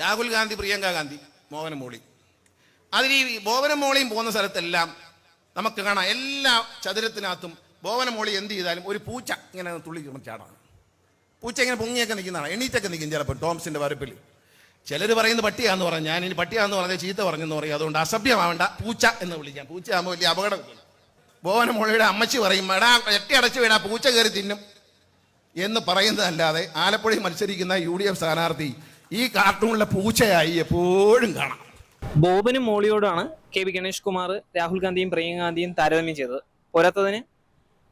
രാഹുൽ ഗാന്ധി പ്രിയങ്ക ഗാന്ധി മോഹന മോളി. അതിൽ ഈ മോളിയും പോകുന്ന സ്ഥലത്തെല്ലാം നമുക്ക് കാണാം. എല്ലാ ചതുരത്തിനകത്തും മോളി എന്ത് ചെയ്താലും ഒരു പൂച്ച ഇങ്ങനെ തുള്ളി ചാടാണ്. പൂച്ച ഇങ്ങനെ പൊങ്ങിയൊക്കെ നിൽക്കുന്നതാണ്. എണീറ്റൊക്കെ നിൽക്കും ചിലപ്പോൾ ടോംസിന്റെ വരപ്പിൽ. ചിലർ പറയുന്നത് പട്ടിയാന്ന് പറഞ്ഞു ഞാൻ ഇനി പട്ടിയാന്ന് പറഞ്ഞാൽ ചീത്ത പറഞ്ഞെന്ന് പറയും. അതുകൊണ്ട് അസഭ്യമാവേണ്ട പൂച്ച എന്ന് വിളിക്കാം. പൂച്ച ആകുമ്പോൾ വലിയ അപകടം മോളിയുടെ അമ്മച്ചി പറയും എടാ എട്ടി അടച്ചു വീടാ പൂച്ച കയറി തിന്നും. എന്ന് പറയുന്നതല്ലാതെ ആലപ്പുഴയിൽ മത്സരിക്കുന്ന യു ഡി എഫ് സ്ഥാനാർത്ഥി ഈ കാർട്ടൂണിലെ പൂച്ചയായി എപ്പോഴും കാണാം. ബോബനും മോളിയോടാണ് കെ വി ഗണേഷ് കുമാർ രാഹുൽ ഗാന്ധിയും പ്രിയങ്ക ഗാന്ധിയും താരതമ്യം ചെയ്തത്. പോരാത്തതിന്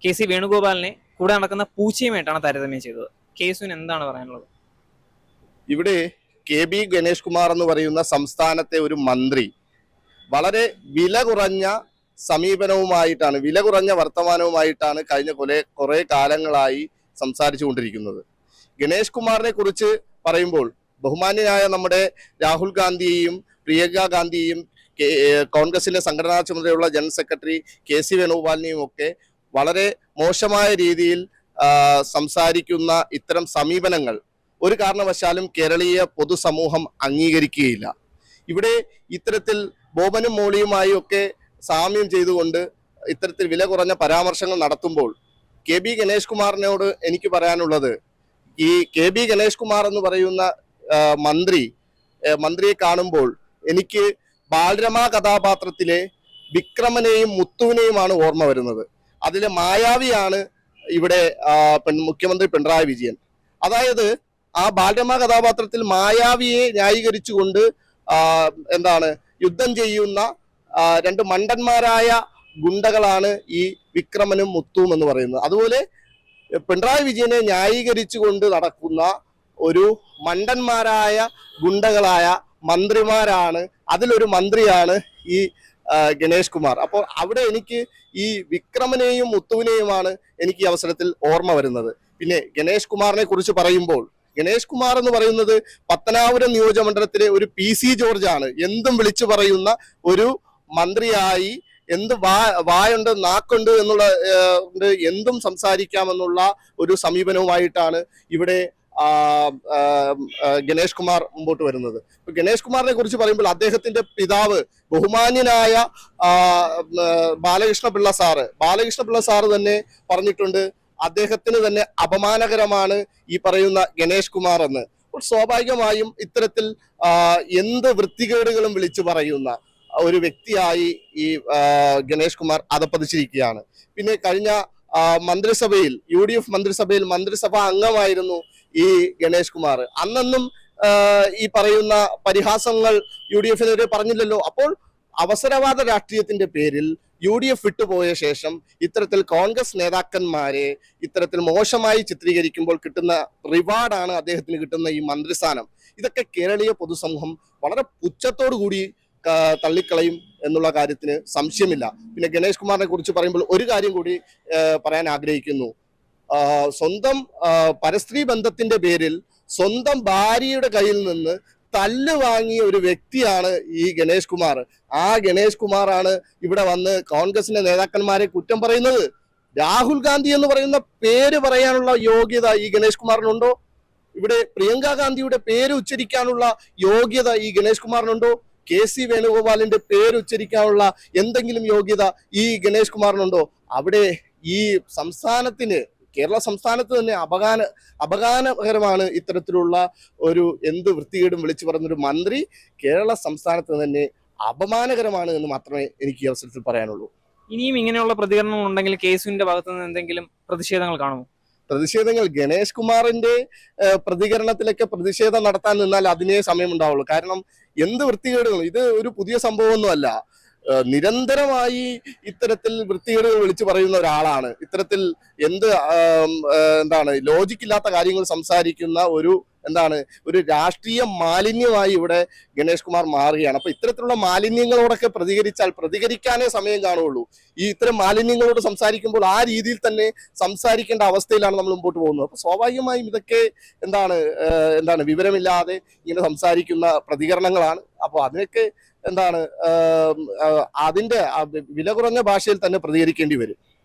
കെ സി വേണുഗോപാലിനെ കൂടെ നടക്കുന്ന പൂച്ചയുമായിട്ടാണ് താരതമ്യം ചെയ്തത്. കേസുവിന് എന്താണ് പറയാനുള്ളത്? ഇവിടെ കെ ബി ഗണേഷ് കുമാർ എന്ന് പറയുന്ന സംസ്ഥാനത്തെ ഒരു മന്ത്രി വളരെ വില കുറഞ്ഞ സമീപനവുമായിട്ടാണ് വില കുറഞ്ഞ വർത്തമാനവുമായിട്ടാണ് കഴിഞ്ഞ കൊലെ കുറേ കാലങ്ങളായി സംസാരിച്ചു കൊണ്ടിരിക്കുന്നത് ഗണേഷ് കുമാറിനെ കുറിച്ച് പറയുമ്പോൾ ബഹുമാന്യനായ നമ്മുടെ രാഹുൽ ഗാന്ധിയെയും പ്രിയങ്ക ഗാന്ധിയെയും കോൺഗ്രസിലെ സംഘടനാ ചുമതലയുള്ള ജനറൽ സെക്രട്ടറി കെ സി വേണുഗോപാലിനെയും ഒക്കെ വളരെ മോശമായ രീതിയിൽ സംസാരിക്കുന്ന ഇത്തരം സമീപനങ്ങൾ ഒരു കാരണവശാലും കേരളീയ പൊതുസമൂഹം അംഗീകരിക്കുകയില്ല. ഇവിടെ ഇത്തരത്തിൽ ബോബനും മോളിയുമായി ഒക്കെ സാമ്യം ചെയ്തുകൊണ്ട് ഇത്തരത്തിൽ വില കുറഞ്ഞ പരാമർശങ്ങൾ നടത്തുമ്പോൾ കെ ബി ഗണേഷ് കുമാറിനോട് എനിക്ക് പറയാനുള്ളത് ഈ കെ ബി ഗണേഷ് കുമാർ എന്ന് പറയുന്ന മന്ത്രി മന്ത്രിയെ കാണുമ്പോൾ എനിക്ക് ബാലരമ കഥാപാത്രത്തിലെ വിക്രമനെയും മുത്തുവിനെയുമാണ് ഓർമ്മ വരുന്നത്. അതിലെ മായാവിയാണ് ഇവിടെ മുഖ്യമന്ത്രി പിണറായി വിജയൻ. അതായത് ആ ബാലരമ കഥാപാത്രത്തിൽ മായാവിയെ ന്യായീകരിച്ചുകൊണ്ട് എന്താണ് യുദ്ധം ചെയ്യുന്ന രണ്ട് മണ്ടന്മാരായ ഗുണ്ടകളാണ് ഈ വിക്രമനും മുത്തുവും എന്ന് പറയുന്നത്. അതുപോലെ പിണറായി വിജയനെ ന്യായീകരിച്ചുകൊണ്ട് നടക്കുന്ന ഒരു മണ്ടന്മാരായ ഗുണ്ടകളായ മന്ത്രിമാരാണ്. അതിലൊരു മന്ത്രിയാണ് ഈ ഗണേഷ് കുമാർ. അപ്പോൾ അവിടെ എനിക്ക് ഈ വിക്രമനെയും മുത്തുവിനെയുമാണ് എനിക്ക് ഈ അവസരത്തിൽ ഓർമ്മ വരുന്നത്. പിന്നെ ഗണേഷ് കുമാറിനെ കുറിച്ച് പറയുമ്പോൾ ഗണേഷ് കുമാർ എന്ന് പറയുന്നത് പത്തനാപുരം നിയോജകമണ്ഡലത്തിലെ ഒരു പി സി ജോർജ് ആണ് എന്തും വിളിച്ചു പറയുന്ന ഒരു മന്ത്രിയായി എന്ത് വാ വായുണ്ട് നാക്കുണ്ട് എന്നുള്ള എന്തും സംസാരിക്കാമെന്നുള്ള ഒരു സമീപനവുമായിട്ടാണ് ഇവിടെ ഗണേഷ് കുമാർ മുമ്പോട്ട് വരുന്നത്. ഗണേഷ് കുമാറിനെ കുറിച്ച് പറയുമ്പോൾ അദ്ദേഹത്തിന്റെ പിതാവ് ബഹുമാന്യനായ ബാലകൃഷ്ണ പിള്ള സാറ്. ബാലകൃഷ്ണ പിള്ള സാറ് തന്നെ പറഞ്ഞിട്ടുണ്ട് അദ്ദേഹത്തിന് തന്നെ അപമാനകരമാണ് ഈ പറയുന്ന ഗണേഷ് കുമാർ എന്ന്. സ്വാഭാവികമായും ഇത്തരത്തിൽ എന്ത് വൃത്തികേടുകളും വിളിച്ചു പറയുന്ന ഒരു വ്യക്തിയായി ഈ ഗണേഷ് കുമാർ അതപ്പതിച്ചിരിക്കുകയാണ് പിന്നെ കഴിഞ്ഞ മന്ത്രിസഭയിൽ യു ഡി എഫ് മന്ത്രിസഭയിൽ മന്ത്രിസഭാ അംഗമായിരുന്നു ഈ ഗണേഷ് കുമാർ. അന്നും ഈ പറയുന്ന പരിഹാസങ്ങൾ യു ഡി എഫിനെതിരെ പറഞ്ഞില്ലല്ലോ. അപ്പോൾ അവസരവാദ രാഷ്ട്രീയത്തിന്റെ പേരിൽ യു ഡി എഫ് വിട്ടുപോയ ശേഷം ഇത്തരത്തിൽ കോൺഗ്രസ് നേതാക്കന്മാരെ ഇത്തരത്തിൽ മോശമായി ചിത്രീകരിക്കുമ്പോൾ കിട്ടുന്ന റിവാർഡാണ് അദ്ദേഹത്തിന് കിട്ടുന്ന ഈ മന്ത്രിസ്ഥാനം. ഇതൊക്കെ കേരളീയ പൊതുസമൂഹം വളരെ പുച്ഛത്തോടു കൂടി തള്ളിക്കളയും എന്നുള്ള കാര്യത്തിന് സംശയമില്ല. പിന്നെ ഗണേഷ് കുമാറിനെ കുറിച്ച് പറയുമ്പോൾ ഒരു കാര്യം കൂടി പറയാൻ ആഗ്രഹിക്കുന്നു. സ്വന്തം പരസ്ത്രീ ബന്ധത്തിന്റെ പേരിൽ സ്വന്തം ഭാര്യയുടെ കയ്യിൽ നിന്ന് തല്ല് വാങ്ങിയ ഒരു വ്യക്തിയാണ് ഈ ഗണേഷ് കുമാർ. ആ ഗണേഷ് കുമാറാണ് ഇവിടെ വന്ന് കോൺഗ്രസിന്റെ നേതാക്കന്മാരെ കുറ്റം പറയുന്നത്. രാഹുൽ ഗാന്ധി എന്ന് പറയുന്ന പേര് പറയാനുള്ള യോഗ്യത ഈ ഗണേഷ് കുമാറിനുണ്ടോ? ഇവിടെ പ്രിയങ്ക ഗാന്ധിയുടെ പേര് ഉച്ചരിക്കാനുള്ള യോഗ്യത ഈ ഗണേഷ് കുമാറിനുണ്ടോ? കെ സി വേണുഗോപാലിന്റെ പേര് ഉച്ചരിക്കാനുള്ള എന്തെങ്കിലും യോഗ്യത ഈ ഗണേഷ് കുമാറിനുണ്ടോ? അവിടെ ഈ സംസ്ഥാനത്തിന് കേരള സംസ്ഥാനത്ത് തന്നെ അപകാന അപകാനകരമാണ് ഇത്തരത്തിലുള്ള ഒരു എന്ത് വൃത്തികേടും വിളിച്ചു പറഞ്ഞൊരു മന്ത്രി കേരള സംസ്ഥാനത്ത് തന്നെ അപമാനകരമാണ് എന്ന് മാത്രമേ എനിക്ക് ഈ അവസരത്തിൽ പറയാനുള്ളൂ. ഇനിയും ഇങ്ങനെയുള്ള പ്രതികരണങ്ങൾ ഉണ്ടെങ്കിൽ കേസുവിന്റെ ഭാഗത്തു നിന്ന് എന്തെങ്കിലും പ്രതിഷേധങ്ങൾ കാണുമോ? പ്രതിഷേധങ്ങൾ ഗണേഷ് കുമാറിന്റെ പ്രതികരണത്തിലൊക്കെ പ്രതിഷേധം നടത്താൻ നിന്നാൽ അതിനേ സമയമുണ്ടാവുള്ളൂ. കാരണം എന്ത് വൃത്തികേടുകളും ഇത് ഒരു പുതിയ സംഭവമൊന്നുമല്ല. നിരന്തരമായി ഇത്തരത്തിൽ വൃത്തികേടുകൾ വിളിച്ചു പറയുന്ന ഒരാളാണ്. ഇത്തരത്തിൽ എന്ത് എന്താണ് ലോജിക്കില്ലാത്ത കാര്യങ്ങൾ സംസാരിക്കുന്ന ഒരു എന്താണ് ഒരു രാഷ്ട്രീയ മാലിന്യമായി ഇവിടെ ഗണേഷ് കുമാർ മാറുകയാണ്. അപ്പൊ ഇത്തരത്തിലുള്ള മാലിന്യങ്ങളോടൊക്കെ പ്രതികരിച്ചാൽ പ്രതികരിക്കാനേ സമയം കാണുള്ളൂ ഈ ഇത്തരം മാലിന്യങ്ങളോട് സംസാരിക്കുമ്പോൾ ആ രീതിയിൽ തന്നെ സംസാരിക്കേണ്ട അവസ്ഥയിലാണ് നമ്മൾ മുമ്പോട്ട് പോകുന്നത്. അപ്പൊ സ്വാഭാവികമായും ഇതൊക്കെ എന്താണ് എന്താണ് വിവരമില്ലാതെ ഇങ്ങനെ സംസാരിക്കുന്ന പ്രതികരണങ്ങളാണ്. അപ്പോൾ അതിനൊക്കെ എന്താണ് അതിന്റെ വില കുറഞ്ഞ ഭാഷയിൽ തന്നെ പ്രതികരിക്കേണ്ടി വരും.